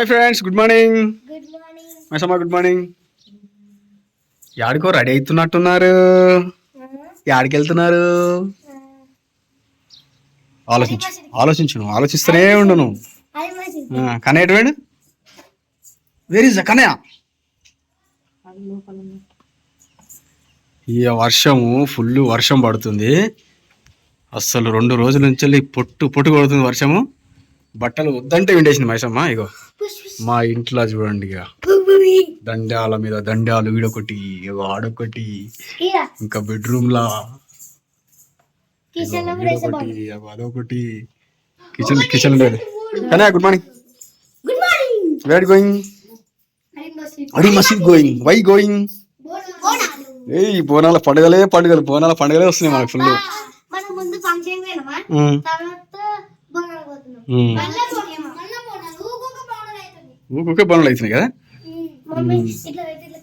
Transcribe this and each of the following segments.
Hi friends good morning Maisamma good morning యాడికో ready అవుతున్నట్టున్నారు. యాడికి వెళ్తున్నారు ఆలోచించు ఆలోచించు ఆలోచిస్తూనే ఉండు నువ్వు అది మంచి ఆ, కన్నయ్య ఎటు వేడు వేర్ ఇస్ కన్నయ్య? ఈ వర్షము ఫుల్ వర్షం పడుతుంది. అస్సలు రెండు రోజుల నుంచి పొట్టు పొట్టు కొడుతుంది వర్షము. బట్టలు వద్దంటే విండేసింది మైసమ్మ ఇగో. మా ఇంట్లో చూడండి ఇక దండాల మీద దండాలు వీడొకటి ఆడొకటి ఇంకా బెడ్రూమ్ లా కిచెన్లో ఇగో కూడా వేసే వీడొకటి అదొకటి. కిచెన్ కిచెన్ లేదు Kannayya good morning. Where going అడి మసీద్ గోయింగ్ వై గోయింగ్ ఏయ్ బోనాల పండుగలే పండుగలు. బోనాల పండుగలే వస్తున్నాయి మనకు ఫుల్ మనం ముందు ఫంక్షన్ పోయినామా తర్వాత బోనాలు పోతున్నాం మళ్ళా పోయామా మళ్ళా బోనాలు ఊకొక ఊరికే బోనాలు అవుతున్నాయి కదా? ఇట్లా ఇట్లా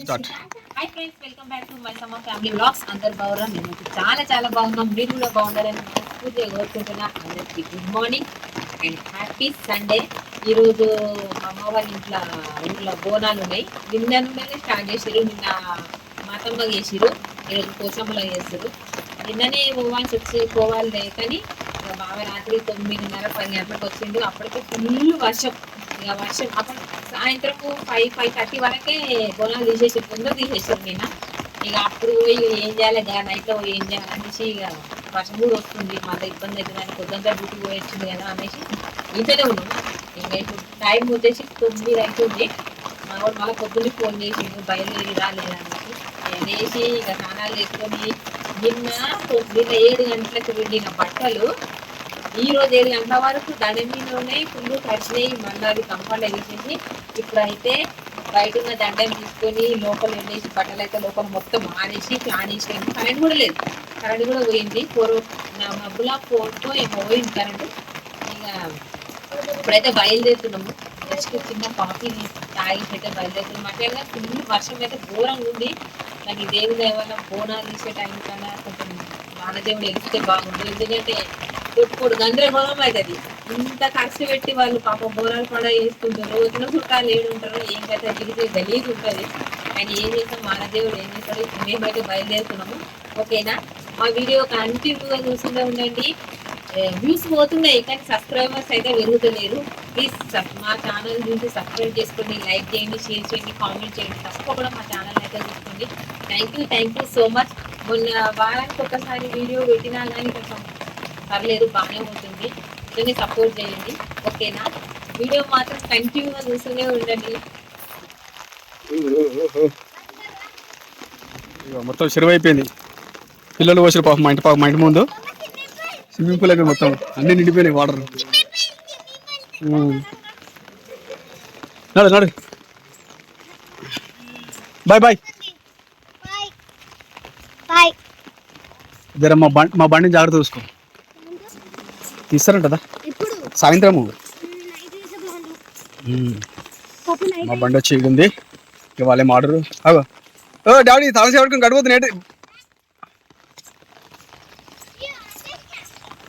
start hi friends welcome back to Maisamma family blogs అందరు బాగున్నాం మేము చాలా చాలా బాగున్నాం. మీరు కూడా బాగుండాలని పూర్తిగా కోరుకుంటున్నా అందరికి. Good morning and happy Sunday ఈరోజు మా అమ్మ వాళ్ళ ఇంట్లో ఊర్లో బోనాలు ఉన్నాయి. నిన్న నుండే స్టార్ట్ చేసారు నిన్న మాతమ్మ చేసిరు ఈరోజు కోసమ్మలో చేస్తారు నిన్ననే పోవాల్సి వచ్చి పోవాలి కానీ ఇక బావ రాత్రి తొమ్మిదిన్నర పది గంటలకు వచ్చిండు. అప్పటికే ఫుల్ వర్షం. ఇక వర్షం. అప్పుడు సాయంత్రం ఫైవ్ ఫైవ్ థర్టీ వరకే బోనాలు తీసేసి తొందర తీసేసారు నేను ఇక అప్పుడు ఇక ఏం చేయాలి? ఇక నైట్లో ఏం చేయాలి అనేసి ఇక వర్షం కూడా వస్తుంది. మళ్ళీ ఇబ్బంది అవుతుందని పొద్దుంతా డ్యూటీ పోయొచ్చింది కదా అనేసి ఇంతనే ఉన్నాం. ఇంకా ఇప్పుడు టైం వచ్చేసి తొమ్మిది అవుతుంది మా వాడు మళ్ళీ పొద్దున్నే ఫోన్ చేసిండు. బయలుదేరి రాలేదు అనేసి. అనేసి ఇక స్నానాలు చేసుకొని నిన్న నిన్న ఏడు గంటలకు వెళ్ళిన బట్టలు ఈ రోజు ఏది గంటల వరకు దండ మీద ఉన్నాయి ఫుల్ కట్టినాయి మళ్ళీ అవి కంపౌండ్ వేసేసి ఇప్పుడైతే బయట ఉన్న దండం తీసుకొని లోపల వెళ్ళేసి బట్టలు అయితే లోపల మొత్తం ఆనేసి ప్లాన్ వేసి కరెంట్ కూడా లేదు. కరెంట్ కూడా పోయింది. ఫోర్ నా మబ్బుల ఫోర్తో ఏమో పోయింది కరెంటు. ఇక ఇప్పుడైతే బయలుదేరుతున్నాము. జస్ట్ చిన్న కాఫీ తాగి అయితే బయలుదేరుతున్నాం అట్లా ఫుల్ వర్షం అయితే ఘోరంగా ఉంది. నాకు ఇదేమి దేవుడు బోనాలు తీసే టైం కన్నా కొంచెం వానదేవుడు ఎగిస్తే బాగుంటుంది ఎందుకంటే ఇప్పుడు గందరగోళం అవుతుంది ఇంత ఖర్చు పెట్టి వాళ్ళు పాప బోరాలు కూడా వేసుకుంటారు వచ్చిన చుట్టాలు ఏడు ఉంటారో ఏం కదా తిరిగి గలీజ్ ఉంటుంది. ఆయన ఏం చేస్తాం వానదేవుడు ఏం చేస్తాడు ఇప్పుడు మేమైతే బయలుదేరుతున్నాము. ఓకేనా? మా వీడియో కంటిన్యూగా చూస్తూనే ఉండండి. వ్యూస్ పోతున్నాయి కానీ సబ్స్క్రైబర్స్ అయితే పెరుగుతలేరు. ప్లీజ్ మా ఛానల్ గురించి సబ్స్క్రైబ్ చేసుకోండి లైక్ చేయండి షేర్ చేయండి కామెంట్ చేయండి. తప్పకుండా మా ఛానల్ అయితే చూసుకోండి. Thank you thank you so much. మొన్న వారానికి ఒకసారి వీడియో పెట్టినా కానీ కొంచెం పర్లేదు బాగానే ఉంటుంది. ఇదని సపోర్ట్ చేయండి. ఓకేనా? వీడియో మాత్రం కంటిన్యూగా చూస్తూనే ఉండండి. మొత్తం చెరువు అయిపోయింది పిల్లలు పోసారు పాపం మా ఇంటి పాపం మా ఇంటి ముందు. స్విమ్మింగ్ పూల్ అయిపోయింది మొత్తం. అన్ని నిండిపోయినాయి వాటర్. నడు నడు. Bye bye. బాయ్. బాయ్. జర మా బండి మా బండిని జాగ్రత్త చూసుకో. తీస్తారంటదా? ఇప్పుడు. సాయంత్రము? Night night. మా బండి వచ్చి ఉంది ఇక వాళ్ళేం ఆర్డరు? అగో. ఓ డాడీ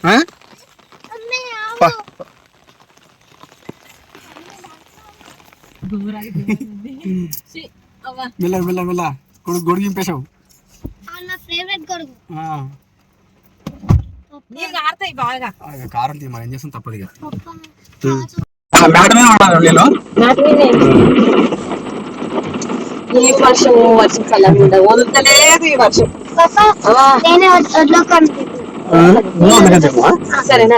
ఆ? పా. ఛీ, అవ్వ. మెల్ల మెల్ల మెల్ల. కొడుకు గొడుగు చింపేశావు నా ఫేవరెట్ కొడుకు కారం తీ మనం ఏం చేస్తాం? తప్పదు ఇక. వర్షం వర్షం వదలలేదు ఈ వర్షం. సరేనా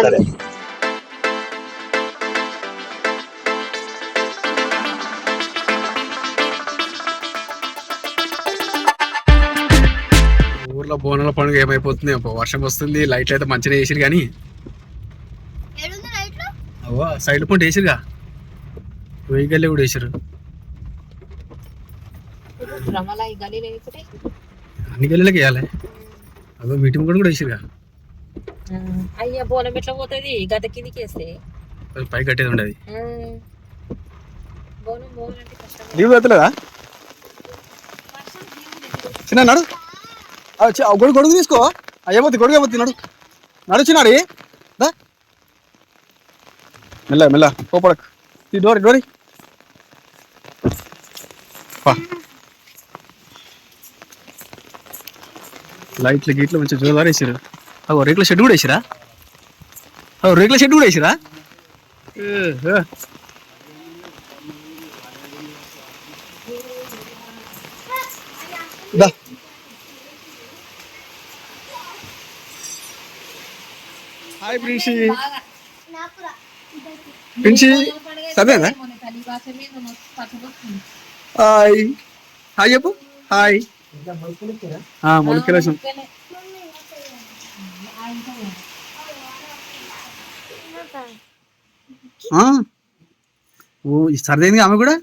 ఊర్లో బోనాల పండుగ ఏమైపోతుంది? వర్షం వస్తుంది లైట్లు అయితే మంచిగా వేసిరు కానీ. సైడ్ పంట వేసిరుగా వెహికల్ కూడా వేసారు గలీలో అన్ని గల్లీలకి వేయాలి. అదో మీటింగ్ కూడా కూడా వేసిరుగా అయ్యా బోనం ఎట్లా పోతుంది? గత కిందికి వేస్తే. పై కట్టేది ఉండదు. ఆ. బోనం పోవాలంటే కష్టం. లీవ్ చిన్న గొడుగు గొడుగు తీసుకో. అయ్యబోతుంది గొడుగు అయిపోతుంది నడు. నడుచున్నాడు దా. మెల్ల మెల్ల పోపడకు. ఈ డోర్ డోరి. లైట్లు గీట్లు మంచిగా జోదారు వేసారు అవు రేకుల షెడ్ కూడా వేసిరా అవు రేకుల షెడ్ కూడా వేసిరా ఏ, దా. హాయ్ ప్రిన్సి. ప్రిన్సి సరేనా? హాయ్. హాయ్ చెప్పు. హాయ్. మొలకెలేసాం ఓ సరదైంది ఆమె కూడా?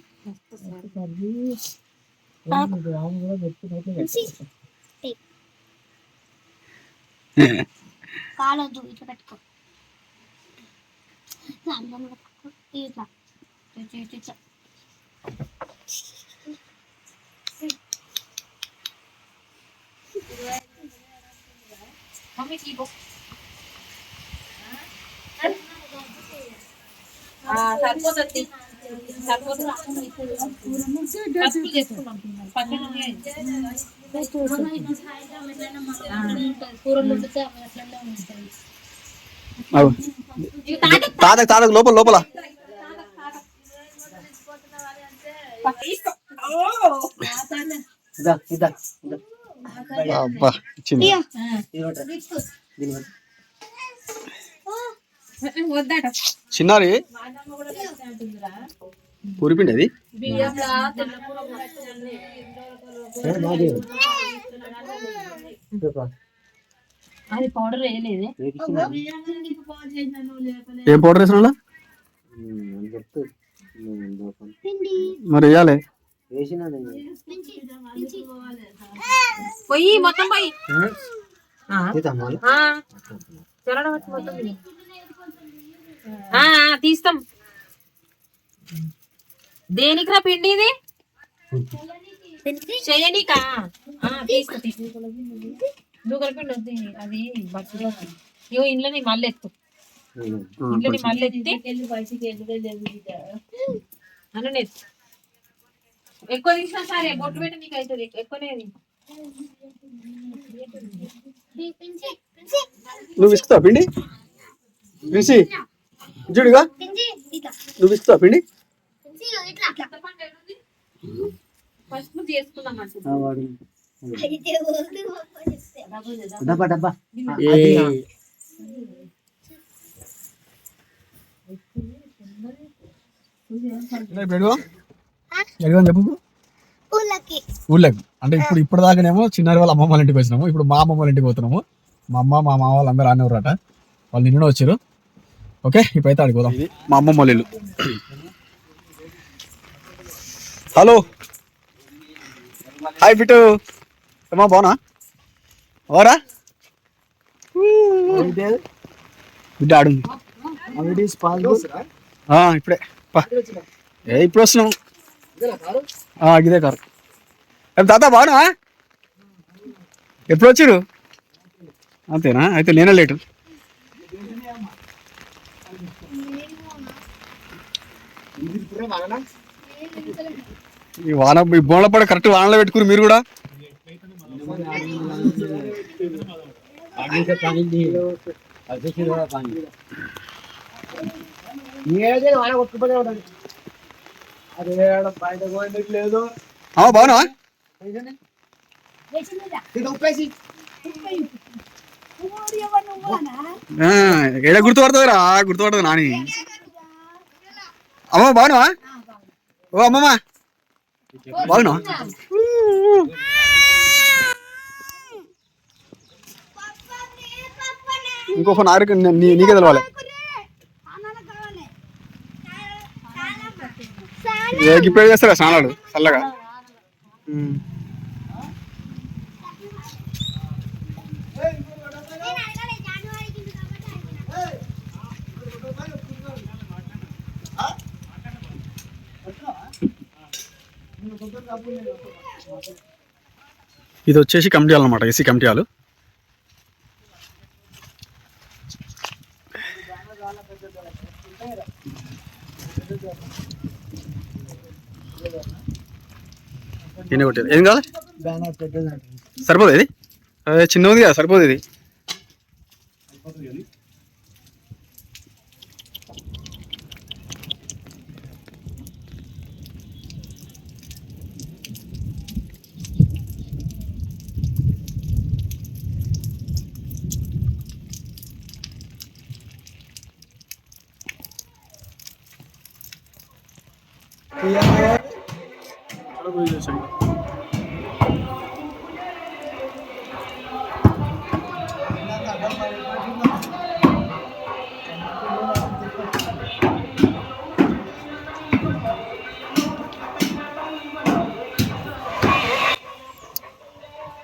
కాలొద్దు ఇట్లా పెట్టుకో. దాంట్లో పెట్టుకో. ఇట్లా. ఇట్లా. ఇట్లా ఇట్లా సరిపోతుంది. సరిపోతుంది. తాతకు తాతకు లోపల లోపల. అబ్బా ఇచ్చింది. వద్దట చిన్నారి పూరిపిండి అది? అది పౌడర్ వేయలేదు. ఏం పౌడర్ వేసిన మరి వేయాలి. పొయ్యి మొత్తం ఆ, తీస్తాం. దేనికిరా పిండి ఇది? చేయనీకా వద్దు అది బట్టలు ఇంట్లోని మళ్ళీ ఎత్తు. ఇంట్లోని మళ్ళీ ఎత్తి. అన్న ఎత్తు. ఎక్కువ తీసినా సరే బొట్టు పెట్టి నీకు అవుతుంది ఎక్కువనే నువ్వు విసుకుతావు పిండి? పిలిచి చూడుగా. నువ్వు విసుకుతావు పిండి? పిండి ఇట్లా. ఇట్లా పసుపు చేసుకుందాం అయితే డబ్బా డబ్బా. ఎడగా చెప్పు. పూలకి ఊళ్ళకి. అంటే ఇప్పుడు ఇప్పుడు దాకానేమో చిన్నారి వాళ్ళ అమ్మమ్మ వాళ్ళ ఇంటికి వచ్చినాము ఇప్పుడు మా అమ్మమ్మ వాళ్ళ ఇంటికి పోతున్నాము. మా అమ్మ మా మామ వాళ్ళు అందరూ ఆనే ఉన్నారట వాళ్ళు నిన్న వచ్చారు. ఓకే ఇప్పుడైతే ఆడికి పోదాం. ఇది మా అమ్మమ్మ వాళ్ళ ఇల్లు. హలో. హాయ్ బిట్టు. ఏమా బాగున్నా ఓరా బిడ్డ ఆడుంది. ఆ, ఇప్పుడే. ఏ ఇప్పుడు వస్తున్నాం. ఆ, ఇదే కారు. ఏ తాత బాగునా ఎప్పుడు వచ్చారు అంతేనా? అయితే నేనే లేటు. ఈ వాన ఈ బోన్ల పడ కరెక్ట్ వానలో పెట్టుకుని మీరు కూడా? ఆ, బాగునా ఏడ గుర్తుపడుతుందిరా గుర్తుపడుతుంది నాని. అమ్మ బాగున్నావా? ఓ అమ్మమ్మ. బాగున్నావా ఇంకో ఫోన్ ఆరికి నీ- నీకే తెలవాలి. ఏ ఇప్పుడు చేస్తారా స్నానాలు చల్లగా? ఇది వచ్చేసి కమిటీ అనమాట ఏసీ కమిటీ కొట్టారు ఏం కావాలి? సరిపోదు ఇది? అదే చిన్న ఉంది కదా సరిపోదు ఇది?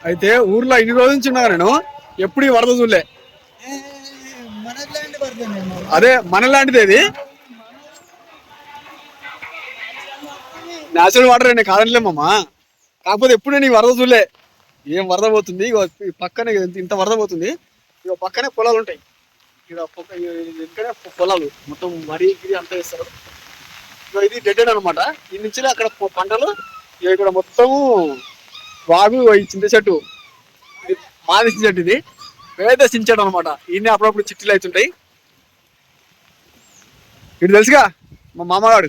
అయితే ఊర్లో ఇన్ని రోజుల నుంచి ఉన్నా నేను ఎప్పుడు ఈ వరద చూడలే. అదే మన లాంటిది ఇది నేచురల్ వాటర్ నేను కాదనిలేమమ్మా కాకపోతే ఎప్పుడు నేను వరద చూడలే. ఏం వరద పోతుంది? పక్కనే ఇంత- వరద పోతుంది. ఇగో పక్కనే పొలాలు ఉంటాయి. ఇక్కడ పొలాలు. మొత్తం వరి గిరి అంతా వేస్తారు. ఇది డెడ్ అనమాట ఈ నుంచి అక్కడ పంటలు ఇక్కడ మొత్తము వాగు ఈ చింత చెట్టు. ఇది మాది చెట్టు ఇది. పేద చించాడు అనమాట ఈయన అప్పుడప్పుడు చిట్టీలు అవుతుంటాయి ఇటు తెలుసుగా? మా మామగాడు.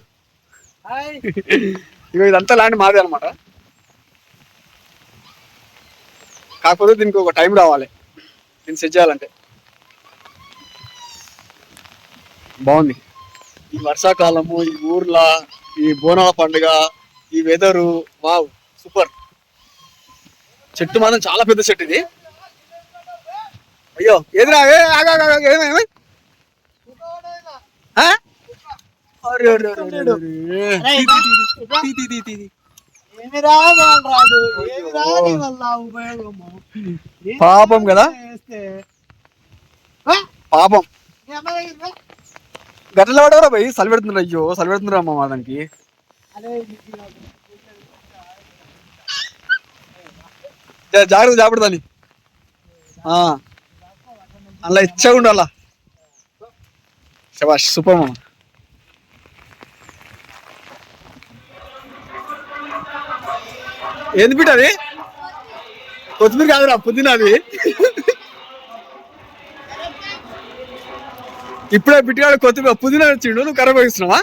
ఇక ఇదంతా ల్యాండ్ మాదే అనమాట కాకపోతే దీనికి ఒక టైం రావాలి. దీన్ని సెట్ చేయాలంటే. బాగుంది. ఈ వర్షాకాలము ఈ ఊర్ల ఈ బోనాల పండుగ ఈ వెదరు వావ్ సూపర్. చెట్టు మాత్రం చాలా పెద్ద చెట్టు ఇది. అయ్యో ఎదురా పాపం కదా? పాపం? గట్ల పడవరా పోయి సలి పెడుతున్నారు అయ్యో సలి పెడుతున్నారు అమ్మ మా దానికి జాగ్రత్త ఆ. అలా ఇచ్చగా ఉండాలా శబాష్ సూపర్ మామ. ఏంది బిడ్డ అది? కొత్తిమీర కాదురా పుదీనా అది. ఇప్పుడే బిడ్డగాడు కొత్తిమీర పుదీనా వచ్చిండు నువ్వు కర్ర పోగిస్తున్నావా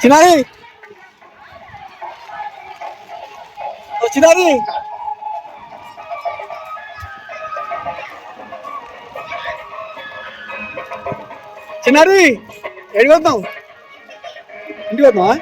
చిన్నారి! చిన్నారి! చిన్నారి ఎడికి ఇంటికి వద్దామా